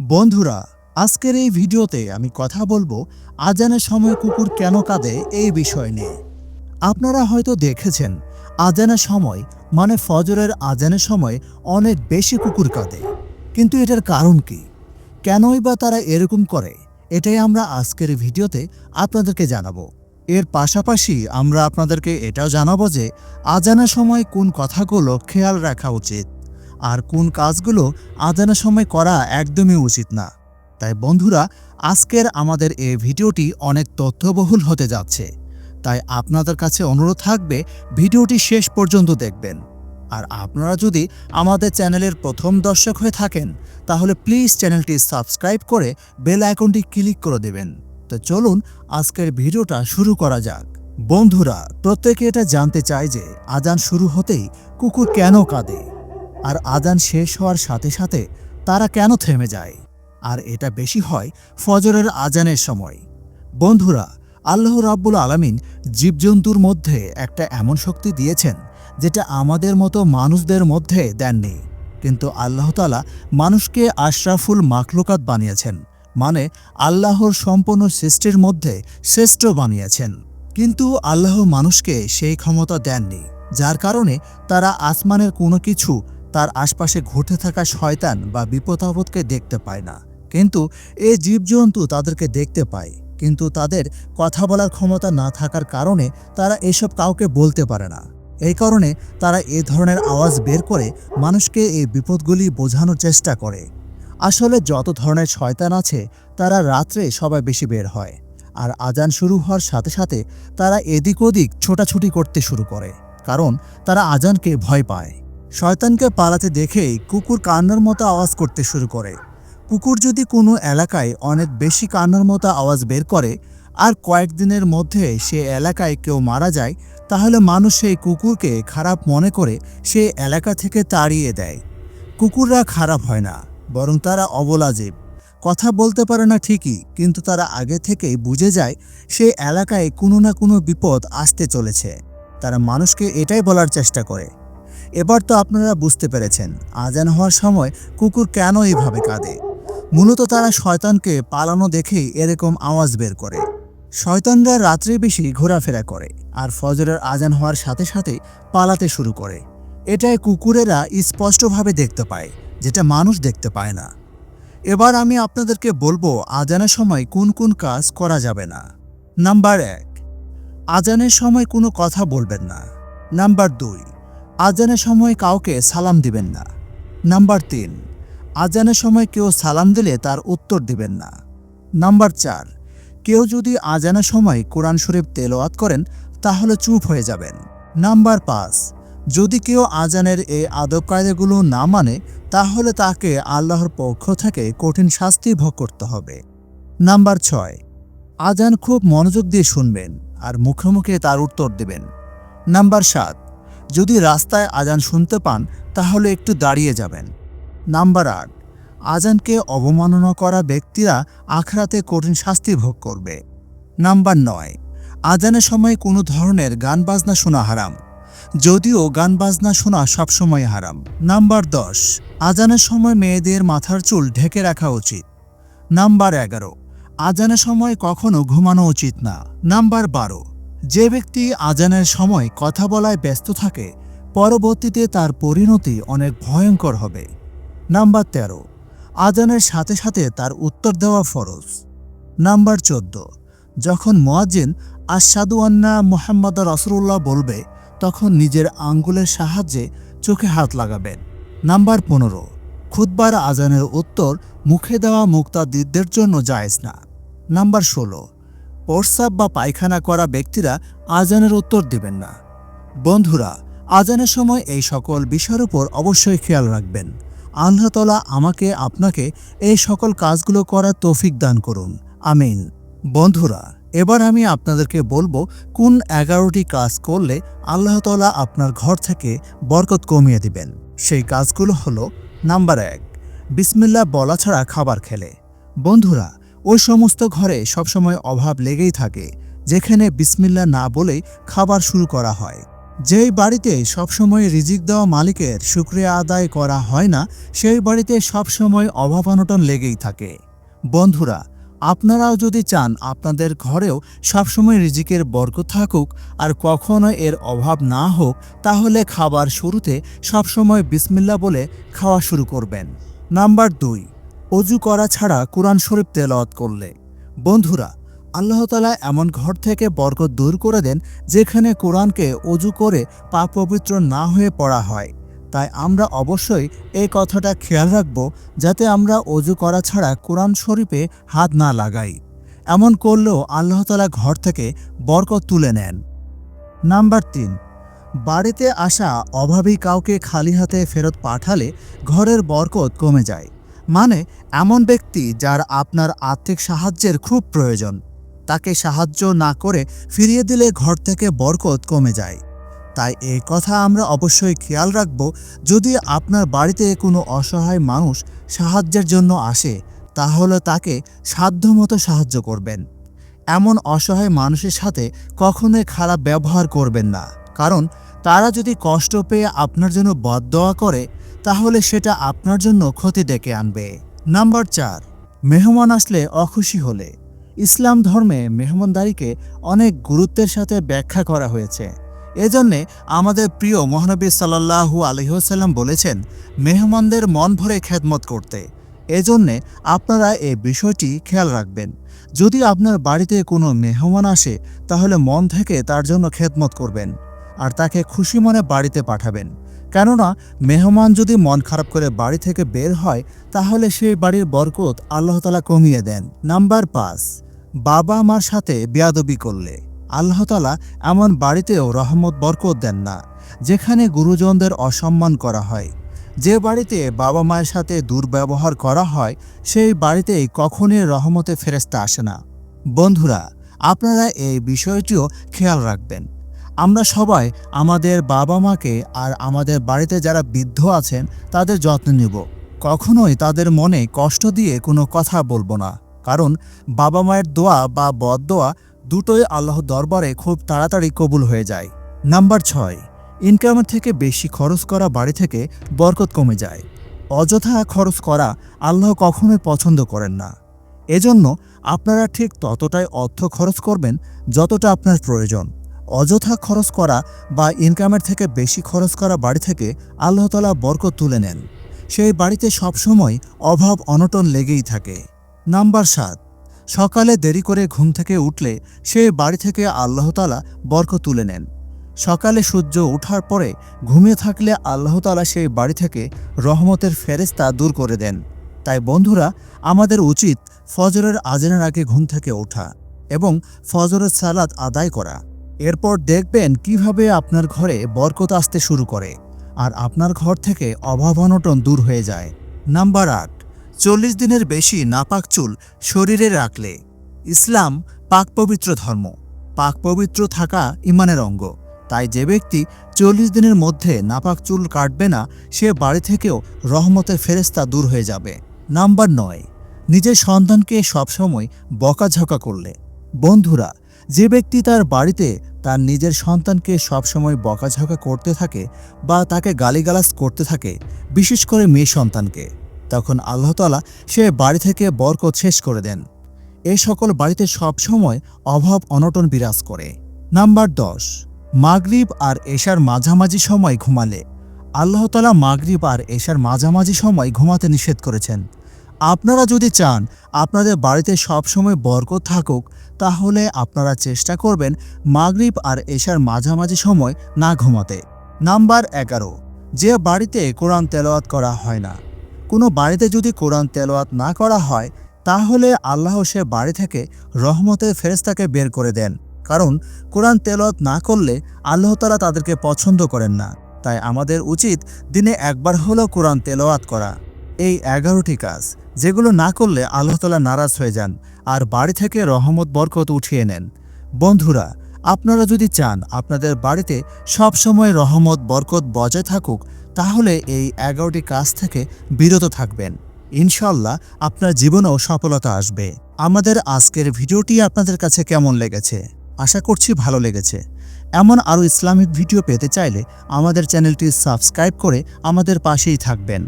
বন্ধুরা, আজকের এই ভিডিওতে আমি কথা বলব আজানের সময় কুকুর কেন কাঁদে এই বিষয় নিয়ে। আপনারা হয়তো দেখেছেন আজানের সময় মানে ফজরের আজানের সময় অনেক বেশি কুকুর কাঁদে। কিন্তু এটার কারণ কি? কেনই বা তারা এরকম করে? এটাই আমরা আজকের ভিডিওতে আপনাদেরকে জানাব। এর পাশাপাশি আমরা আপনাদেরকে এটাও জানাব যে আজানের সময় কোন কথাগুলো খেয়াল রাখা উচিত। আর কোন কাজগুলো আজানের সময় করা একদমই উচিত না। তাই বন্ধুরা, আজকের আমাদের এই ভিডিওটি অনেক তথ্যবহুল হতে যাচ্ছে। তাই আপনাদের কাছে অনুরোধ থাকবে, ভিডিওটি শেষ পর্যন্ত দেখবেন। আর আপনারা যদি আমাদের চ্যানেলের প্রথম দর্শক হয়ে থাকেন, তাহলে প্লিজ চ্যানেলটি সাবস্ক্রাইব করে বেল আইকনটি ক্লিক করে দেবেন। তো চলুন, আজকের ভিডিওটা শুরু করা যাক। বন্ধুরা, প্রত্যেকে এটা জানতে চায় যে আজান শুরু হতেই কুকুর কেন কাঁদে? আর আজান শেষ হওয়ার সাথে সাথে তারা কেন থেমে যায়? আর এটা বেশি হয় ফজরের আজানের সময়। বন্ধুরা, আল্লাহ রাব্বুল আলামিন জীবজন্তুর মধ্যে একটা এমন শক্তি দিয়েছেন যেটা আমাদের মতো মানুষদের মধ্যে দেননি। কিন্তু আল্লাহ তালা মানুষকে আশরাফুল মাখলুকাত বানিয়েছেন। মানে আল্লাহর সম্পূর্ণ সৃষ্টির মধ্যে শ্রেষ্ঠ বানিয়েছেন। কিন্তু আল্লাহ মানুষকে সেই ক্ষমতা দেননি, যার কারণে তারা আসমানের কোনো কিছু তার আশপাশে ঘটে থাকা শয়তান বা বিপদাপদকে দেখতে পায় না। কিন্তু এই জীবজন্তু তাদেরকে দেখতে পায়। কিন্তু তাদের কথা বলার ক্ষমতা না থাকার কারণে তারা এসব কাউকে বলতে পারে না। এই কারণে তারা এ ধরনের আওয়াজ বের করে মানুষকে এই বিপদগুলি বোঝানোর চেষ্টা করে। আসলে যত ধরনের শয়তান আছে, তারা রাত্রে সবাই বেশি বের হয়। আর আজান শুরু হওয়ার সাথে সাথে তারা এদিক ওদিক ছোটাছুটি করতে শুরু করে। কারণ তারা আজানকে ভয় পায়। শয়তানকে পালাতে দেখেই কুকুর কান্নার মতো আওয়াজ করতে শুরু করে। কুকুর যদি কোনো এলাকায় অনেক বেশি কান্নার মতো আওয়াজ বের করে আর কয়েকদিনের মধ্যে সে এলাকায় কেউ মারা যায়, তাহলে মানুষ সেই কুকুরকে খারাপ মনে করে সে এলাকা থেকে তাড়িয়ে দেয়। কুকুররা খারাপ হয় না, বরং তারা অবলা জীব। কথা বলতে পারে না ঠিকই, কিন্তু তারা আগে থেকেই বুঝে যায় সে এলাকায় কোনো না কোনো বিপদ আসতে চলেছে। তারা মানুষকে এটাই বলার চেষ্টা করে। এবার তো আপনারা বুঝতে পেরেছেন, আজান হওয়ার সময় কুকুর কেন এইভাবে কাঁদে? মূলত তারা শয়তানকে পালানো দেখেই এরকম আওয়াজ বের করে। শয়তানরা রাত্রে বেশি ঘোরাফেরা করে আর ফজরের আজান হওয়ার সাথে সাথে পালাতে শুরু করে। এটাই কুকুরেরা স্পষ্টভাবে দেখতে পায়, যেটা মানুষ দেখতে পায় না। এবার আমি আপনাদেরকে বলব আজানের সময় কোন কোন কাজ করা যাবে না। নাম্বার এক, আজানের সময় কোনো কথা বলবেন না। নাম্বার দুই আজানের সময় কাউকে সালাম দিবেন না। নাম্বার তিন, আজানের সময় কেউ সালাম দিলে তার উত্তর দিবেন না। নাম্বার চার, কেউ যদি আজানের সময় কোরআন শরীফ তেলোয়াত করেন, তাহলে চুপ হয়ে যাবেন। নাম্বার পাঁচ, যদি কেউ আজানের এই আদব কায়দাগুলো না মানে তাহলে তাকে আল্লাহর পক্ষ থেকে কঠিন শাস্তি ভোগ করতে হবে। নাম্বার ছয়, আজান খুব মনোযোগ দিয়ে শুনবেন আর মুখে মুখে তার উত্তর দেবেন। নাম্বার সাত যদি রাস্তায় আজান শুনতে পান, তাহলে একটু দাঁড়িয়ে যাবেন। নাম্বার আট, আজানকে অবমাননা করা ব্যক্তিরা আখরাতে কঠিন শাস্তি ভোগ করবে। নাম্বার নয়, আজানের সময় কোনো ধরনের গান বাজনা শোনা হারাম। যদিও গান বাজনা শোনা সবসময় হারাম। নাম্বার দশ, আজানের সময় মেয়েদের মাথার চুল ঢেকে রাখা উচিত। নাম্বার এগারো, আজানের সময় কখনো ঘুমানো উচিত না। নাম্বার বারো যে ব্যক্তি আজানের সময় কথা বলায় ব্যস্ত থাকে, পরবর্তীতে তার পরিণতি অনেক ভয়ঙ্কর হবে। নাম্বার তেরো, আজানের সাথে সাথে তার উত্তর দেওয়া ফরজ। নাম্বার চোদ্দ, যখন মোয়াজ্জিন আশাদু আন্না মোহাম্মদ রসুল্লাহ বলবে, তখন নিজের আঙ্গুলের সাহায্যে চোখে হাত লাগাবেন। নাম্বার পনেরো খুদবার আজানের উত্তর মুখে দেওয়া মুক্তাদিদদের জন্য জায়েজ না। নাম্বার ষোলো প্রস্রাব বা পায়খানা করা ব্যক্তিরা আজানের উত্তর দিবেন না। বন্ধুরা, আজানের সময় এই সকল বিষয়ের উপর অবশ্যই খেয়াল রাখবেন। আল্লাহতলা আমাকে, আপনাকে এই সকল কাজগুলো করার তৌফিক দান করুন। আমিন। বন্ধুরা, এবার আমি আপনাদেরকে বলব কোন এগারোটি কাজ করলে আল্লাহতলা আপনার ঘর থেকে বরকত কমিয়ে দিবেন। সেই কাজগুলো হলো, নাম্বার এক বিসমিল্লা বলা ছাড়া খাবার খেলে। বন্ধুরা ওই সমস্ত ঘরে সবসময় অভাব লেগেই থাকে, যেখানে বিসমিল্লা না বলেই খাবার শুরু করা হয়। যেই বাড়িতে সবসময় রিজিক দেওয়া মালিকের শুক্রিয়া আদায় করা হয় না, সেই বাড়িতে সবসময় অভাব অনটন লেগেই থাকে। বন্ধুরা, আপনারাও যদি চান আপনাদের ঘরেও সবসময় রিজিকের বর্গ থাকুক আর কখনো এর অভাব না হোক, তাহলে খাবার শুরুতে সবসময় বিসমিল্লা বলে খাওয়া শুরু করবেন। নাম্বার দুই অজু করা ছাড়া কোরআন শরীফ তেলাওয়াত করলে। বন্ধুরা, আল্লাহ তালা এমন ঘর থেকে বরকত দূর করে দেন যেখানে কোরআনকে অজু করে পাক পবিত্র না হয়ে পড়া হয়। তাই আমরা অবশ্যই এই কথাটা খেয়াল রাখব যাতে আমরা অজু করা ছাড়া কোরআন শরীফে হাত না লাগাই। এমন করলেও আল্লাহ তালা ঘর থেকে বরকত তুলে নেন। নাম্বার তিন, বাড়িতে আসা অভাবী কাউকে খালি হাতে ফেরত পাঠালে ঘরের বরকত কমে যায়। মানে এমন ব্যক্তি যার আপনার আর্থিক সাহায্যের খুব প্রয়োজন। তাকে সাহায্য না করে ফিরিয়ে দিলে ঘর থেকে বরকত কমে যায়। তাই এই কথা আমরা অবশ্যই খেয়াল রাখব, যদি আপনার বাড়িতে কোনো অসহায় মানুষ সাহায্যের জন্য আসে, তাহলে তাকে সাধ্যমতো সাহায্য করবেন। এমন অসহায় মানুষের সাথে কখনোই খারাপ ব্যবহার করবেন না, কারণ তারা যদি কষ্ট পেয়ে আপনার জন্য বদদোয়া করে তাহলে সেটা আপনার জন্য ক্ষতি ডেকে আনবে। নাম্বার চার, মেহমান আসলে অখুশি হলে। ইসলাম ধর্মে মেহমানদারিকে অনেক গুরুত্বের সাথে ব্যাখ্যা করা হয়েছে। এজন্যে আমাদের প্রিয় মহানবী সাল্লাহু আলহিহসাল্লাম বলেছেন, মেহমানদের মন ভরে খেদমত করতে। এজন্যে আপনারা এই বিষয়টি খেয়াল রাখবেন। যদি আপনার বাড়িতে কোনো মেহমান আসে, তাহলে মন থেকে তার জন্য খেদমত করবেন, আর তাকে খুশি মনে বাড়িতে পাঠাবেন। কেননা মেহমান যদি মন খারাপ করে বাড়ি থেকে বের হয়, তাহলে সেই বাড়ির বরকত আল্লাহতালা কমিয়ে দেন। নাম্বার পাঁচ, বাবা মার সাথে বেয়াদবি করলে। আল্লাহতালা এমন বাড়িতেও রহমত, বরকত দেন না, যেখানে গুরুজনদের অসম্মান করা হয়। যে বাড়িতে বাবা মায়ের সাথে দুর্ব্যবহার করা হয়, সেই বাড়িতেই কখনই রহমতে ফেরেস্তা আসে না। বন্ধুরা, আপনারা এই বিষয়টিও খেয়াল রাখবেন। আমরা সবাই আমাদের বাবা মাকে আর আমাদের বাড়িতে যারা বৃদ্ধ আছেন, তাদের যত্ন নিব। কখনোই তাদের মনে কষ্ট দিয়ে কোনো কথা বলব না। কারণ বাবা মায়ের দোয়া বা বদদোয়া দুটোই আল্লাহ দরবারে খুব তাড়াতাড়ি কবুল হয়ে যায়। নাম্বার ছয় ইনকামের থেকে বেশি খরচ করা বাড়ি থেকে বরকত কমে যায়। অযথা খরচ করা আল্লাহ কখনোই পছন্দ করেন না। এজন্য আপনারা ঠিক ততটাই অর্থ খরচ করবেন যতটা আপনার প্রয়োজন। অযথা খরচ করা বা ইনকামের থেকে বেশি খরচ করা বাড়ি থেকে আল্লাহ তালা বরকত তুলে নেন। সেই বাড়িতে সবসময় অভাব অনটন লেগেই থাকে। নাম্বার সাত, সকালে দেরি করে ঘুম থেকে উঠলে সে বাড়ি থেকে আল্লাহতালা বরকত তুলে নেন। সকালে সূর্য ওঠার পরে ঘুমিয়ে থাকলে আল্লাহতালা সেই বাড়ি থেকে রহমতের ফেরেস্তা দূর করে দেন। তাই বন্ধুরা, আমাদের উচিত ফজরের আজানের আগে ঘুম থেকে ওঠা এবং ফজরের সালাদ আদায় করা। এরপর দেখবেন কীভাবে আপনার ঘরে বরকত আসতে শুরু করে আর আপনার ঘর থেকে অভাব অনটন দূর হয়ে যায়। নাম্বার আট, চল্লিশ দিনের বেশি নাপাক চুল শরীরে রাখলে। ইসলাম পাক পবিত্র ধর্ম। পাক পবিত্র থাকা ইমানের অঙ্গ। তাই যে ব্যক্তি চল্লিশ দিনের মধ্যে নাপাক চুল কাটবে না, সে বাড়ি থেকেও রহমতের ফেরেস্তা দূর হয়ে যাবে। নাম্বার নয়, নিজের সন্তানকে সবসময় বকাঝকা করলে। বন্ধুরা, যে ব্যক্তি তার বাড়িতে তার নিজের সন্তানকে সবসময় বকাঝকা করতে থাকে বা তাকে গালিগালাজ করতে থাকে, বিশেষ করে মেয়ে সন্তানকে। তখন আল্লাহতালা সে বাড়ি থেকে বরকত শেষ করে দেন। এ সকল বাড়িতে সবসময় অভাব অনটন বিরাজ করে। নাম্বার দশ, মাগরিব আর এশার মাঝামাঝি সময় ঘুমালে। আল্লাহতালা মাগরিব আর এশার মাঝামাঝি সময় ঘুমাতে নিষেধ করেছেন। আপনারা যদি চান আপনাদের বাড়িতে সবসময় বরকত থাকুক, তাহলে আপনারা চেষ্টা করবেন মাগরিব আর এশার মাঝামাঝি সময় না ঘুমাতে। নাম্বার এগারো, যে বাড়িতে কোরআন তেলাওয়াত করা হয় না। কোনো বাড়িতে যদি কোরআন তেলাওয়াত না করা হয়, তাহলে আল্লাহ সে বাড়ি থেকে রহমতের ফেরেস্তাকে বের করে দেন। কারণ কোরআন তেলাওয়াত না করলে আল্লাহ তালা তাদেরকে পছন্দ করেন না। তাই আমাদের উচিত দিনে একবার হলেও কোরআন তেলাওয়াত করা। এই এগারোটি কাজ। যেগুলো না করলে আল্লাহ তালা নারাজ হয়ে যান আর বাড়ি থেকে রহমত, বরকত উঠিয়ে নেন। বন্ধুরা, আপনারা যদি চান আপনাদের বাড়িতে সব সময় রহমত, বরকত বজায় থাকুক, তাহলে এই এগারোটি কাজ থেকে বিরত থাকবেন। ইনশাল্লাহ আপনার জীবনেও সফলতা আসবে। আমাদের আজকের ভিডিওটি আপনাদের কাছে কেমন লেগেছে? আশা করছি ভালো লেগেছে। এমন আরও ইসলামিক ভিডিও পেতে চাইলে আমাদের চ্যানেলটি সাবস্ক্রাইব করে আমাদের পাশেই থাকবেন।